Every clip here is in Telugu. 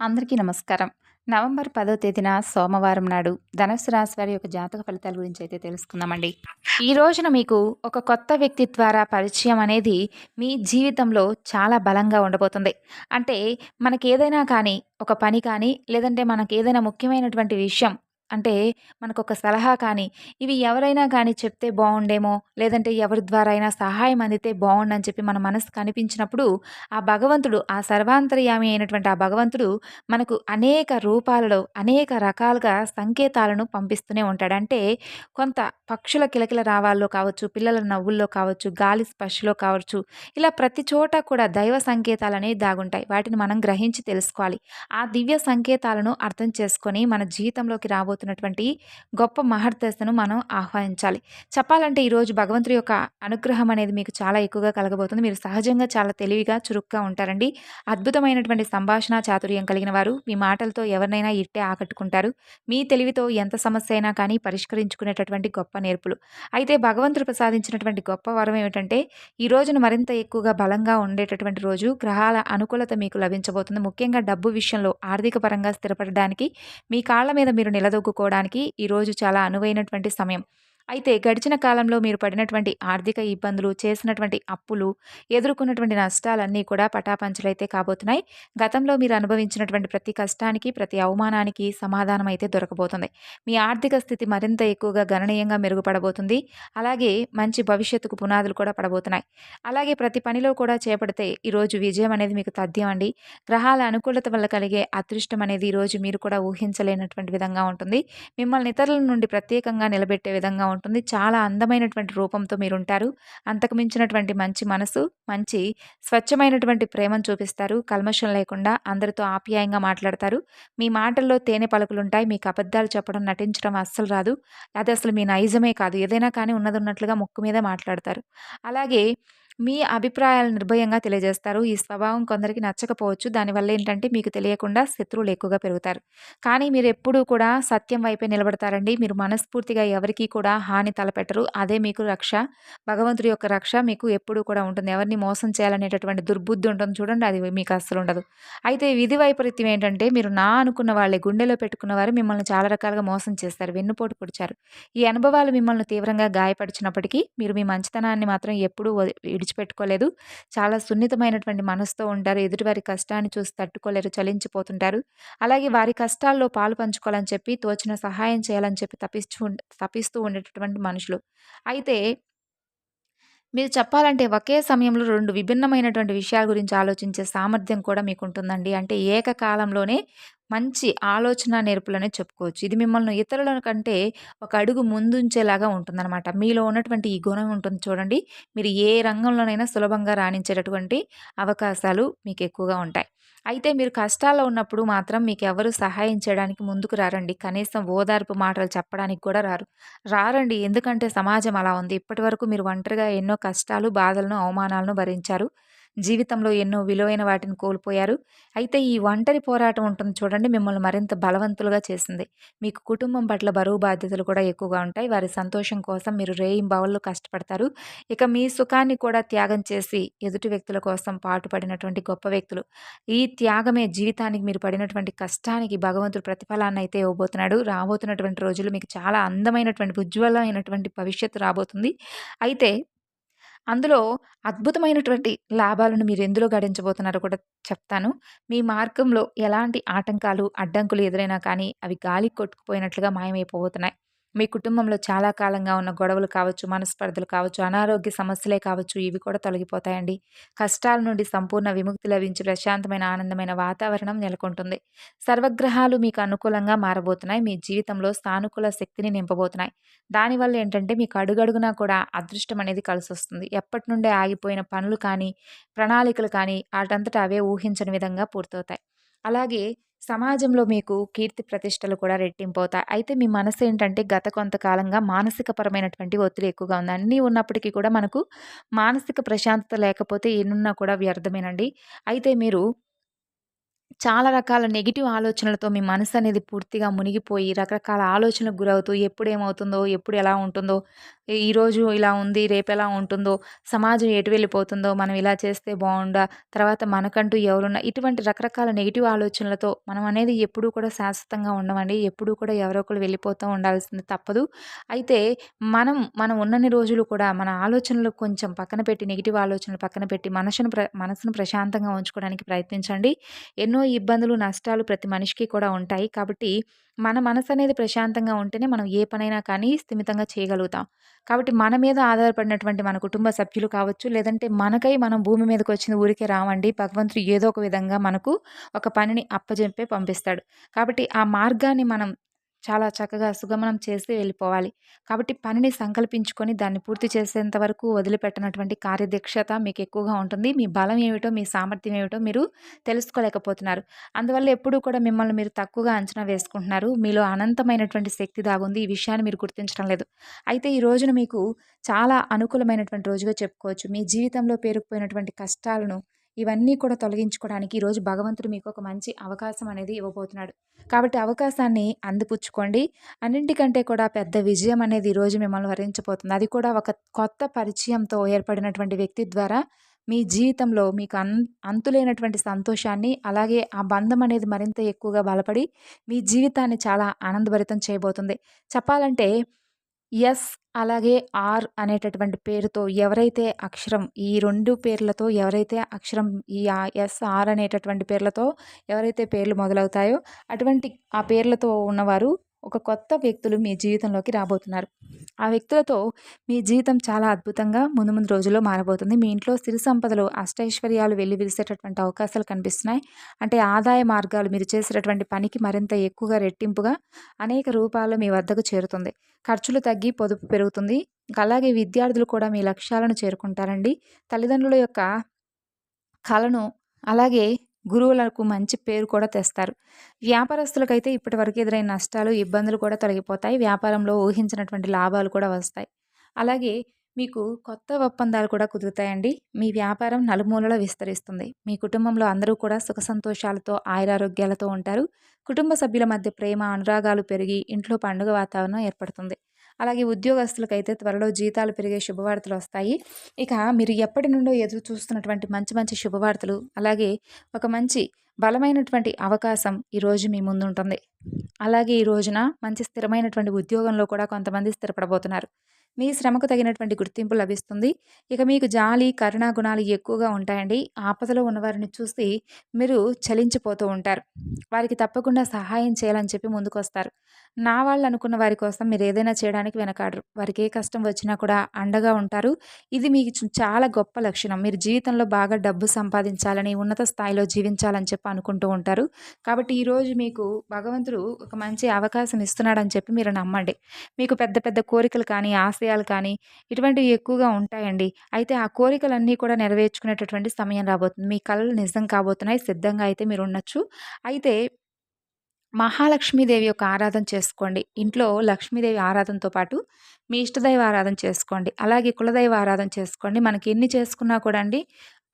అందరికీ నమస్కారం. నవంబర్ పదో తేదీన సోమవారం నాడు ధనుసు రాశి వారి యొక్క జాతక ఫలితాల గురించి అయితే తెలుసుకుందామండి. ఈ రోజున మీకు ఒక కొత్త వ్యక్తి ద్వారా పరిచయం అనేది మీ జీవితంలో చాలా బలంగా ఉండబోతుంది. అంటే మనకి ఏదైనా కానీ ఒక పని కానీ లేదంటే మనకి ఏదైనా ముఖ్యమైనటువంటి విషయం అంటే మనకొక సలహా కానీ, ఇవి ఎవరైనా కానీ చెప్తే బాగుండేమో లేదంటే ఎవరి ద్వారా అయినా సహాయం అందితే బాగుండని చెప్పి మన మనసు కనిపించినప్పుడు ఆ భగవంతుడు, ఆ సర్వాంతర్యామి అయినటువంటి ఆ భగవంతుడు మనకు అనేక రూపాలలో, అనేక రకాలుగా సంకేతాలను పంపిస్తూనే ఉంటాడు. అంటే కొంత పక్షుల కిలకిల రావాల్లో కావచ్చు, పిల్లల నవ్వుల్లో కావచ్చు, గాలి స్పర్శలో కావచ్చు, ఇలా ప్రతి చోట కూడా దైవ సంకేతాలనేవి దాగుంటాయి. వాటిని మనం గ్రహించి తెలుసుకోవాలి. ఆ దివ్య సంకేతాలను అర్థం చేసుకొని మన జీవితంలోకి రాబోతున్న రాబోతున్నటువంటి గొప్ప మహర్దశను మనం ఆహ్వానించాలి. చెప్పాలంటే ఈరోజు భగవంతుడి యొక్క అనుగ్రహం అనేది మీకు చాలా ఎక్కువగా కలగబోతుంది. మీరు సహజంగా చాలా తెలివిగా చురుగ్గా ఉంటారండి. అద్భుతమైనటువంటి సంభాషణ చాతుర్యం కలిగిన వారు మీ మాటలతో ఎవరినైనా ఇట్టే ఆకట్టుకుంటారు. మీ తెలివితో ఎంత సమస్య అయినా కానీ పరిష్కరించుకునేటటువంటి గొప్ప నేర్పులు. అయితే భగవంతుడు ప్రసాదించినటువంటి గొప్ప వరం ఏమిటంటే ఈ రోజును మరింత ఎక్కువగా బలంగా ఉండేటటువంటి రోజు గ్రహాల అనుకూలత మీకు లభించబోతుంది. ముఖ్యంగా డబ్బు విషయంలో ఆర్థిక పరంగా స్థిరపడడానికి మీ కాళ్ళ మీద మీరు నిలదొక్కు చెప్పుకోవడానికి ఈరోజు చాలా అనువైనటువంటి సమయం. అయితే గడిచిన కాలంలో మీరు పడినటువంటి ఆర్థిక ఇబ్బందులు చేసినటువంటి అప్పులు ఎదుర్కొన్నటువంటి నష్టాలన్నీ కూడా పటాపంచలైతే కాబోతున్నాయి. గతంలో మీరు అనుభవించినటువంటి ప్రతి కష్టానికి ప్రతి అవమానానికి సమాధానం అయితే దొరకబోతుంది. మీ ఆర్థిక స్థితి మరింత ఎక్కువగా గణనీయంగా మెరుగుపడబోతుంది. అలాగే మంచి భవిష్యత్తుకు పునాదులు కూడా పడబోతున్నాయి. అలాగే ప్రతి పనిలో కూడా చేపడితే ఈరోజు విజయం అనేది మీకు తథ్యం అండి. గ్రహాల అనుకూలత వల్ల కలిగే అదృష్టం అనేది ఈరోజు మీరు కూడా ఊహించలేనటువంటి విధంగా ఉంటుంది. మిమ్మల్ని ఇతరుల నుండి ప్రత్యేకంగా నిలబెట్టే విధంగా ఉంటుంది చాలా అందమైనటువంటి రూపంతో మీరు ఉంటారు అంతకు మించినటువంటి మంచి మనసు మంచి స్వచ్ఛమైనటువంటి ప్రేమను చూపిస్తారు. కల్మషం లేకుండా అందరితో ఆప్యాయంగా మాట్లాడతారు. మీ మాటల్లో తేనె పలుకులుంటాయి. మీకు అబద్ధాలు చెప్పడం నటించడం అస్సలు రాదు. అది అసలు మీ నైజమే కాదు. ఏదైనా కానీ ఉన్నది ఉన్నట్లుగా ముక్కు మీద మాట్లాడతారు. అలాగే మీ అభిప్రాయాలు నిర్భయంగా తెలియజేస్తారు. ఈ స్వభావం కొందరికి నచ్చకపోవచ్చు. దానివల్ల ఏంటంటే మీకు తెలియకుండా శత్రువులు ఎక్కువగా పెరుగుతారు. కానీ మీరు ఎప్పుడూ కూడా సత్యం వైపే నిలబడతారండి. మీరు మనస్ఫూర్తిగా ఎవరికీ కూడా హాని తలపెట్టరు. అదే మీకు రక్ష. భగవంతుడి యొక్క రక్ష మీకు ఎప్పుడూ కూడా ఉంటుంది. ఎవరిని మోసం చేయాలనేటటువంటి దుర్బుద్ధి ఉంటుంది చూడండి. అది మీకు అస్సలు ఉండదు. అయితే విధి వైపరీత్యం ఏంటంటే మీరు నా అనుకున్న వాళ్ళే గుండెలో పెట్టుకున్న వారు మిమ్మల్ని చాలా రకాలుగా మోసం చేస్తారు. వెన్నుపోటు పొడిచారు. ఈ అనుభవాలు మిమ్మల్ని తీవ్రంగా గాయపరిచినప్పటికీ మీరు మీ మంచితనాన్ని మాత్రం ఎప్పుడూ విడిచిపెట్టుకోలేదు. చాలా సున్నితమైనటువంటి మనసుతో ఉంటారు. ఎదుటివారి కష్టాన్ని చూసి తట్టుకోలేరు చలించిపోతుంటారు. అలాగే వారి కష్టాల్లో పాలు పంచుకోవాలని చెప్పి తోచిన సహాయం చేయాలని చెప్పి తప్పిస్తూ తప్పిస్తూ ఉండేటటువంటి మనుషులు. అయితే మీరు చెప్పాలంటే ఒకే సమయంలో రెండు విభిన్నమైనటువంటి విషయాల గురించి ఆలోచించే సామర్థ్యం కూడా మీకు ఉంటుందండి అంటే ఏకకాలంలోనే మంచి ఆలోచన నేర్పులనే చెప్పుకోవచ్చు. ఇది మిమ్మల్ని ఇతరుల కంటే ఒక అడుగు ముందుంచేలాగా ఉంటుందన్నమాట. మీలో ఉన్నటువంటి ఈ గుణం ఉంటుంది చూడండి. మీరు ఏ రంగంలోనైనా సులభంగా రాణించేటటువంటి అవకాశాలు మీకు ఎక్కువగా ఉంటాయి. అయితే మీరు కష్టాల్లో ఉన్నప్పుడు మాత్రం మీకు ఎవరు సహాయం చేయడానికి ముందుకు రారండి. కనీసం ఓదార్పు మాటలు చెప్పడానికి కూడా రారు. రారండి. ఎందుకంటే సమాజం అలా ఉంది. ఇప్పటి వరకు మీరు ఒంటరిగా ఎన్నో కష్టాలు బాధలను అవమానాలను భరించారు. జీవితంలో ఎన్నో విలువైన వాటిని కోల్పోయారు. అయితే ఈ ఒంటరి పోరాటం ఉంటుంది చూడండి మిమ్మల్ని మరింత బలవంతులుగా చేసింది. మీకు కుటుంబం పట్ల బరువు బాధ్యతలు కూడా ఎక్కువగా ఉంటాయి. వారి సంతోషం కోసం మీరు రేయింబావుల్లో కష్టపడతారు. ఇక మీ సుఖాన్ని కూడా త్యాగం చేసి ఎదుటి వ్యక్తుల కోసం పాటుపడినటువంటి గొప్ప వ్యక్తులు. ఈ త్యాగమే జీవితానికి మీరు పడినటువంటి కష్టానికి భగవంతుడు ప్రతిఫలాన్ని అయితే ఇవ్వబోతున్నాడు. రాబోతున్నటువంటి రోజులు మీకు చాలా అందమైనటువంటి ఉజ్వలమైనటువంటి భవిష్యత్తు రాబోతుంది. అయితే అందులో అద్భుతమైనటువంటి లాభాలను మీరు ఎందులో గడించబోతున్నారో కూడా చెప్తాను. మీ మార్గంలో ఎలాంటి ఆటంకాలు అడ్డంకులు ఎదురైనా కానీ అవి గాలి కొట్టుకుపోయినట్లుగా మాయమైపోతున్నాయి మీ కుటుంబంలో చాలా కాలంగా ఉన్న గొడవలు కావచ్చు మనస్పర్ధలు కావచ్చు అనారోగ్య సమస్యలే కావచ్చు ఇవి కూడా తొలగిపోతాయండి. కష్టాల నుండి సంపూర్ణ విముక్తి లభించి ప్రశాంతమైన ఆనందమైన వాతావరణం నెలకొంటుంది. సర్వగ్రహాలు మీకు అనుకూలంగా మారబోతున్నాయి. మీ జీవితంలో సానుకూల శక్తిని నింపబోతున్నాయి. దానివల్ల ఏంటంటే మీకు అడుగడుగునా కూడా అదృష్టం అనేది కలిసి వస్తుంది ఎప్పటి నుండే ఆగిపోయిన పనులు కానీ ప్రణాళికలు కానీ వాటంతటా అవే ఊహించని విధంగా పూర్తవుతాయి. అలాగే సమాజంలో మీకు కీర్తి ప్రతిష్టలు కూడా రెట్టింపోతాయి అయితే మీ మనసు ఏంటంటే గత కొంతకాలంగా మానసికపరమైనటువంటి ఒత్తిడి ఎక్కువగా ఉంది. అన్నీ ఉన్నప్పటికీ కూడా మనకు మానసిక ప్రశాంతత లేకపోతే ఎన్నున్నా కూడా వ్యర్థమేనండి. అయితే మీరు చాలా రకాల నెగిటివ్ ఆలోచనలతో మీ మనసు అనేది పూర్తిగా మునిగిపోయి రకరకాల ఆలోచనలకు గురవుతూ ఎప్పుడు ఏమవుతుందో ఎప్పుడు ఎలా ఉంటుందో ఈరోజు ఇలా ఉంది రేపు ఎలా ఉంటుందో సమాజం ఎటు వెళ్ళిపోతుందో మనం ఇలా చేస్తే బాగుండా తర్వాత మనకంటూ ఎవరున్నా ఇటువంటి రకరకాల నెగిటివ్ ఆలోచనలతో మనం అనేది ఎప్పుడూ కూడా శాశ్వతంగా ఉండమండి. ఎప్పుడూ కూడా ఎవరో ఒకరు వెళ్ళిపోతూ ఉండాల్సింది తప్పదు. అయితే మనం మనం ఉన్నన్ని రోజులు కూడా మన ఆలోచనలు కొంచెం పక్కన పెట్టి నెగిటివ్ ఆలోచనలు పక్కన పెట్టి మనసును ప్ర మనసును ప్రశాంతంగా ఉంచుకోవడానికి ప్రయత్నించండి. ఎన్నో ఇబ్బందులు నష్టాలు ప్రతి మనిషికి కూడా ఉంటాయి. కాబట్టి మన మనసు అనేది ప్రశాంతంగా ఉంటేనే మనం ఏ పనైనా కానీ స్థిమితంగా చేయగలుగుతాం. కాబట్టి మన మీద ఆధారపడినటువంటి మన కుటుంబ సభ్యులు కావచ్చు లేదంటే మనకై మనం భూమి మీదకి వచ్చిన ఊరికే రావండి భగవంతుడు ఏదో ఒక విధంగా మనకు ఒక పనిని అప్పజెప్పే పంపిస్తాడు. కాబట్టి ఆ మార్గాన్ని మనం చాలా చక్కగా సుగమనం చేసి వెళ్ళిపోవాలి. కాబట్టి పనిని సంకల్పించుకొని దాన్ని పూర్తి చేసేంత వరకు వదిలిపెట్టనటువంటి కార్యదక్షత మీకు ఎక్కువగా ఉంటుంది. మీ బలం ఏమిటో మీ సామర్థ్యం ఏమిటో మీరు తెలుసుకోలేకపోతున్నారు. అందువల్ల ఎప్పుడూ కూడా మిమ్మల్ని మీరు తక్కువగా అంచనా వేసుకుంటున్నారు. మీలో అనంతమైనటువంటి శక్తి దాగుంది. ఈ విషయాన్ని మీరు గుర్తించడం లేదు. అయితే ఈ రోజున మీకు చాలా అనుకూలమైనటువంటి రోజుగా చెప్పుకోవచ్చు. మీ జీవితంలో పేరుకుపోయినటువంటి కష్టాలను ఇవన్నీ కూడా తొలగించుకోవడానికి ఈరోజు భగవంతుడు మీకు ఒక మంచి అవకాశం అనేది ఇవ్వబోతున్నాడు. కాబట్టి అవకాశాన్ని అందిపుచ్చుకోండి. అన్నింటికంటే కూడా పెద్ద విజయం అనేది ఈరోజు మిమ్మల్ని వరించబోతుంది. అది కూడా ఒక కొత్త పరిచయంతో ఏర్పడినటువంటి వ్యక్తి ద్వారా మీ జీవితంలో మీకు అన్ అంతులేనటువంటి సంతోషాన్ని అలాగే ఆ బంధం అనేది మరింత ఎక్కువగా బలపడి మీ జీవితాన్ని చాలా ఆనందభరితం చేయబోతుంది. చెప్పాలంటే ఎస్ అలాగే ఆర్ అనేటటువంటి పేరుతో ఎవరైతే అక్షరం ఈ రెండు పేర్లతో ఎవరైతే అక్షరం ఈ ఎస్ ఆర్ అనేటటువంటి పేర్లతో ఎవరైతే పేర్లు మొదలవుతాయో అటువంటి ఆ పేర్లతో ఉన్నవారు ఒక కొత్త వ్యక్తులు మీ జీవితంలోకి రాబోతున్నారు. ఆ వ్యక్తులతో మీ జీవితం చాలా అద్భుతంగా ముందు ముందు రోజుల్లో మారబోతుంది. మీ ఇంట్లో సిరి సంపదలు అష్టైశ్వర్యాలు వెళ్ళి విరిసేటటువంటి అవకాశాలు కనిపిస్తున్నాయి. అంటే ఆదాయ మార్గాలు మీరు చేసేటటువంటి పనికి మరింత ఎక్కువగా రెట్టింపుగా అనేక రూపాల్లో మీ వద్దకు చేరుతుంది. ఖర్చులు తగ్గి పొదుపు పెరుగుతుంది. అలాగే విద్యార్థులు కూడా మీ లక్ష్యాలను చేరుకుంటారండి. తల్లిదండ్రుల యొక్క కళను అలాగే గురువులకు మంచి పేరు కూడా తెస్తారు. వ్యాపారస్తులకైతే ఇప్పటి వరకు ఎదురైన నష్టాలు ఇబ్బందులు కూడా తొలగిపోతాయి. వ్యాపారంలో ఊహించినటువంటి లాభాలు కూడా వస్తాయి. అలాగే మీకు కొత్త ఒప్పందాలు కూడా కుదురుతాయండి. మీ వ్యాపారం నలుమూలలో విస్తరిస్తుంది. మీ కుటుంబంలో అందరూ కూడా సుఖ సంతోషాలతో ఆయురారోగ్యాలతో ఉంటారు. కుటుంబ సభ్యుల మధ్య ప్రేమ అనురాగాలు పెరిగి ఇంట్లో పండుగ వాతావరణం ఏర్పడుతుంది. అలాగే ఉద్యోగస్తులకైతే త్వరలో జీతాలు పెరిగే శుభవార్తలు వస్తాయి. ఇక మీరు ఎప్పటి నుండో ఎదురు చూస్తున్నటువంటి మంచి మంచి శుభవార్తలు అలాగే ఒక మంచి బలమైనటువంటి అవకాశం ఈరోజు మీ ముందుంటుంది. అలాగే ఈ రోజున మంచి స్థిరమైనటువంటి ఉద్యోగంలో కూడా కొంతమంది స్థిరపడబోతున్నారు. మీ శ్రమకు తగినటువంటి గుర్తింపు లభిస్తుంది. ఇక మీకు జాలి కరుణా గుణాలు ఎక్కువగా ఉంటాయండి. ఆపదలో ఉన్నవారిని చూసి మీరు చలించిపోతూ ఉంటారు. వారికి తప్పకుండా సహాయం చేయాలని చెప్పి ముందుకు వస్తారు నా వాళ్ళు అనుకున్న వారి కోసం మీరు ఏదైనా చేయడానికి వెనకాడరు. వారికి ఏ కష్టం వచ్చినా కూడా అండగా ఉంటారు. ఇది మీకు చాలా గొప్ప లక్షణం. మీరు జీవితంలో బాగా డబ్బు సంపాదించాలని ఉన్నత స్థాయిలో జీవించాలని చెప్పి అనుకుంటూ ఉంటారు. కాబట్టి ఈరోజు మీకు భగవంతుడు ఒక మంచి అవకాశం ఇస్తున్నాడని చెప్పి మీరు నమ్మండి. మీకు పెద్ద పెద్ద కోరికలు కానీ ఆశయాలు కానీ ఇటువంటివి ఎక్కువగా ఉంటాయండి. అయితే ఆ కోరికలన్నీ కూడా నెరవేర్చుకునేటటువంటి సమయం రాబోతుంది. మీ కళలు నిజం కాబోతున్నాయి సిద్ధంగా అయితే మీరు ఉండొచ్చు అయితే మహాలక్ష్మీదేవి యొక్క ఆరాధన చేసుకోండి. ఇంట్లో లక్ష్మీదేవి ఆరాధనతో పాటు మీ ఇష్టదైవ ఆరాధన చేసుకోండి. అలాగే కులదైవ ఆరాధన చేసుకోండి. మనకి ఎన్ని చేసుకున్నా కూడా అండి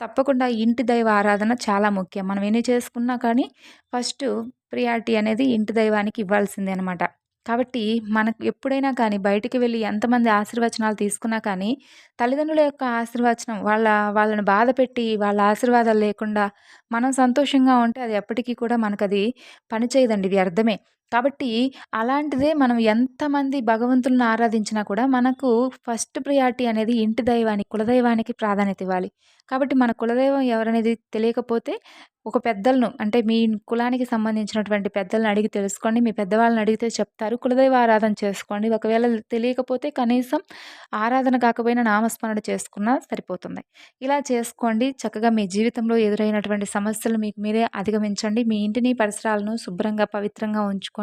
తప్పకుండా ఇంటి దైవ ఆరాధన చాలా ముఖ్యం. మనం ఎన్ని చేసుకున్నా కానీ ఫస్ట్ ప్రియారిటీ అనేది ఇంటి దైవానికి ఇవ్వాల్సిందే అనమాట కాబట్టి మనకు ఎప్పుడైనా కానీ బయటికి వెళ్ళి ఎంతమంది ఆశీర్వచనాలు తీసుకున్నా కానీ తల్లిదండ్రుల యొక్క ఆశీర్వచనం వాళ్ళ వాళ్ళని బాధ పెట్టి వాళ్ళ ఆశీర్వాదాలు లేకుండా మనం సంతోషంగా ఉంటే అది ఎప్పటికీ కూడా మనకు అది పనిచేయదండి వ్యర్థమే కాబట్టి అలాంటిదే మనం ఎంతమంది భగవంతులను ఆరాధించినా కూడా మనకు ఫస్ట్ ప్రియారిటీ అనేది ఇంటి దైవానికి కులదైవానికి ప్రాధాన్యత ఇవ్వాలి. కాబట్టి మన కులదైవం ఎవరనేది తెలియకపోతే ఒక పెద్దలను అంటే మీ కులానికి సంబంధించినటువంటి పెద్దలను అడిగి తెలుసుకోండి. మీ పెద్దవాళ్ళని అడిగితే చెప్తారు. కులదైవ ఆరాధన చేసుకోండి. ఒకవేళ తెలియకపోతే కనీసం ఆరాధన కాకపోయినా నామస్మరణ చేసుకున్నా సరిపోతుంది. ఇలా చేసుకోండి. చక్కగా మీ జీవితంలో ఎదురైనటువంటి సమస్యలు మీకు మీరే అధిగమించండి. మీ ఇంటిని పరిసరాలను శుభ్రంగా పవిత్రంగా ఉంచుకోండి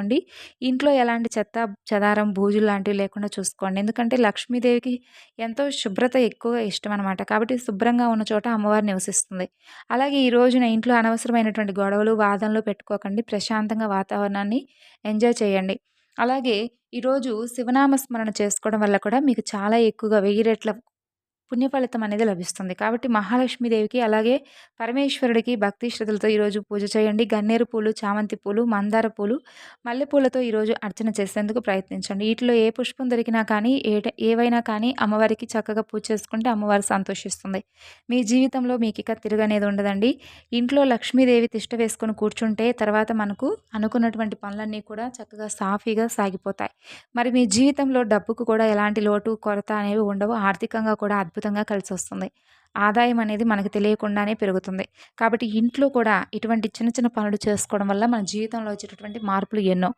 ఇంట్లో ఎలాంటి చెత్త చెదారం బూజు లాంటివి లేకుండా చూసుకోండి. ఎందుకంటే లక్ష్మీదేవికి ఎంతో శుభ్రత ఎక్కువగా ఇష్టం అనమాట కాబట్టి శుభ్రంగా ఉన్న చోట అమ్మవారు నివసిస్తుంది. అలాగే ఈ రోజున ఇంట్లో అనవసరమైనటువంటి గొడవలు వాదనలు పెట్టుకోకండి. ప్రశాంతంగా వాతావరణాన్ని ఎంజాయ్ చేయండి. అలాగే ఈరోజు శివనామ స్మరణ చేసుకోవడం వల్ల కూడా మీకు చాలా ఎక్కువగా వెయ్యి రెట్ల పుణ్యఫలితం అనేది లభిస్తుంది. కాబట్టి మహాలక్ష్మీదేవికి అలాగే పరమేశ్వరుడికి భక్తి శ్రద్ధలతో ఈరోజు పూజ చేయండి. గన్నేరు పూలు చామంతి పూలు మందార పూలు మల్లెపూలతో ఈరోజు అర్చన చేసేందుకు ప్రయత్నించండి. వీటిలో ఏ పుష్పం దొరికినా కానీ ఏ ఏవైనా కానీ అమ్మవారికి చక్కగా పూజ చేసుకుంటే అమ్మవారు సంతోషిస్తుంది. మీ జీవితంలో మీకు ఇక తిరగనేది ఉండదండి. ఇంట్లో లక్ష్మీదేవి తిష్ట వేసుకొని కూర్చుంటే తర్వాత మనకు అనుకున్నటువంటి పనులన్నీ కూడా చక్కగా సాఫీగా సాగిపోతాయి. మరి మీ జీవితంలో డబ్బుకు కూడా ఎలాంటి లోటు కొరత అనేవి ఉండవు. ఆర్థికంగా కూడా అద్భుతంగా కలిసి వస్తుంది ఆదాయం అనేది మనకు తెలియకుండానే పెరుగుతుంది. కాబట్టి ఇంట్లో కూడా ఇటువంటి చిన్న చిన్న పనులు చేసుకోవడం వల్ల మన జీవితంలో వచ్చేటటువంటి మార్పులు ఎన్నో.